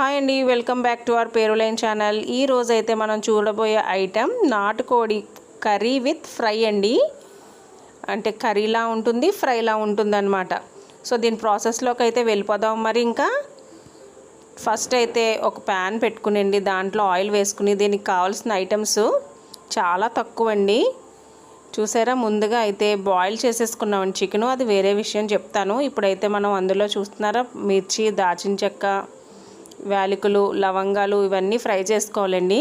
Hi అండి welcome back to our పేరులైన్ channel. ఈ రోజైతే అయితే మనం చూడబోయే ఐటెం నాటుకోడి కర్రీ విత్ ఫ్రై అండి. అంటే కర్రీలా ఉంటుంది ఫ్రైలా ఉంటుంది అనమాట సో దీని ప్రాసెస్లోకి అయితే వెళ్ళిపోదాం మరి ఇంకా. ఫస్ట్ అయితే ఒక ప్యాన్ పెట్టుకునండి దాంట్లో ఆయిల్ వేసుకుని దీనికి కావాల్సిన ఐటమ్స్ చాలా తక్కువ అండి చూసారా ముందుగా అయితే బాయిల్ చేసేసుకున్నామండి చికెను. అది వేరే విషయం చెప్తాను. ఇప్పుడైతే మనం అందులో చూస్తున్నారా మిర్చి దాచిన చెక్క యాలకులు లవంగాలు ఇవన్నీ ఫ్రై చేసుకోవాలండి.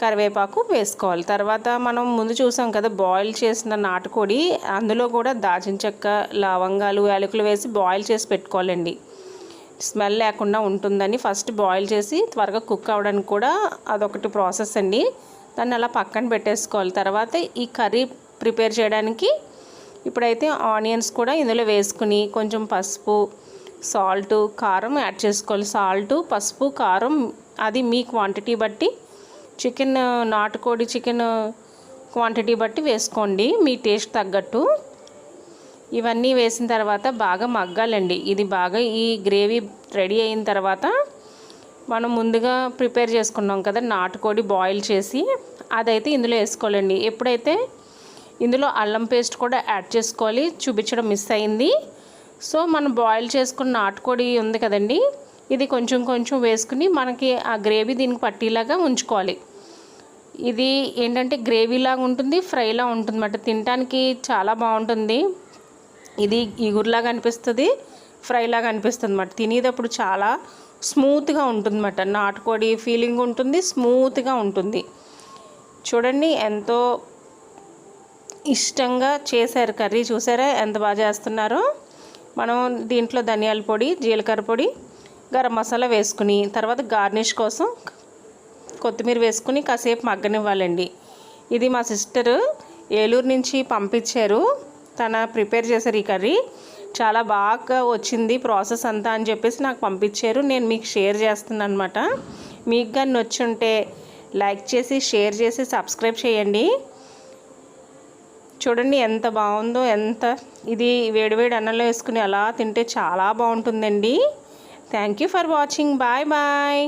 కరివేపాకు వేసుకోవాలి. తర్వాత మనం ముందు చూసాం కదా బాయిల్ చేసిన నాటుకోడి అందులో కూడా దాచిన చెక్క లవంగాలు యాలకులు వేసి బాయిల్ చేసి పెట్టుకోవాలండి. స్మెల్ లేకుండా ఉంటుందని ఫస్ట్ బాయిల్ చేసి త్వరగా కుక్ అవ్వడానికి కూడా అదొకటి ప్రాసెస్ అండి. దాన్ని అలా పక్కన పెట్టేసుకోవాలి. తర్వాత ఈ కర్రీ ప్రిపేర్ చేయడానికి ఇప్పుడైతే ఆనియన్స్ కూడా ఇందులో వేసుకుని కొంచెం పసుపు సాల్ట్ కారం యాడ్ చేసుకోవాలి. సాల్ట్ పసుపు కారం అది మీ క్వాంటిటీ బట్టి. చికెన్ నాటుకోడి చికెన్ క్వాంటిటీ బట్టి వేసుకోండి మీ టేస్ట్ తగ్గట్టు. ఇవన్నీ వేసిన తర్వాత బాగా మగ్గాలండి. ఇది బాగా ఈ గ్రేవీ రెడీ అయిన తర్వాత మనం ముందుగా ప్రిపేర్ చేసుకున్నాం కదా నాటుకోడి బాయిల్ చేసి అదైతే ఇందులో వేసుకోవాలండి. ఎప్పుడైతే ఇందులో అల్లం పేస్ట్ కూడా యాడ్ చేసుకోవాలి చూపించడం మిస్ అయింది. సో మనం బాయిల్ చేసుకున్న నాటుకోడి ఉంది కదండి ఇది కొంచెం కొంచెం వేసుకుని మనకి ఆ గ్రేవీ దీనికి పట్టేలాగా ఉంచుకోవాలి. ఇది ఏంటంటే గ్రేవీలాగా ఉంటుంది ఫ్రైలా ఉంటుంది అన్నమాట తినడానికి చాలా బాగుంటుంది. ఇది ఇగురులాగా అనిపిస్తుంది ఫ్రైలాగా అనిపిస్తుంది అన్నమాట తినేటప్పుడు చాలా స్మూత్గా ఉంటుంది అన్నమాట నాటుకోడి ఫీలింగ్ ఉంటుంది స్మూత్గా ఉంటుంది. చూడండి ఎంతో ఇష్టంగా చేశారు కర్రీ. చూసారా? ఎంత బాగా చేస్తున్నారో? మనం దీంట్లో ధనియాల పొడి జీలకర్ర పొడి గరం మసాలా వేసుకుని తర్వాత గార్నిష్ కోసం కొత్తిమీర వేసుకుని కాసేపు మగ్గనివ్వాలండి. ఇది మా సిస్టర్ ఏలూరు నుంచి పంపించారు. తన ప్రిపేర్ చేశారు ఈ కర్రీ. చాలా బాగా వచ్చింది ప్రాసెస్ అంతా అని చెప్పేసి నాకు పంపించారు. నేను మీకు షేర్ చేస్తున్నాను అనమాట మీకు కానీ నచ్చుంటే లైక్ చేసి షేర్ చేసి సబ్స్క్రైబ్ చేయండి. చూడండి ఎంత బాగుందో ఎంత ఇది వేడివేడి అన్నంలో వేసుకుని అలా తింటే చాలా బాగుంటుందండి. Thank you for watching bye bye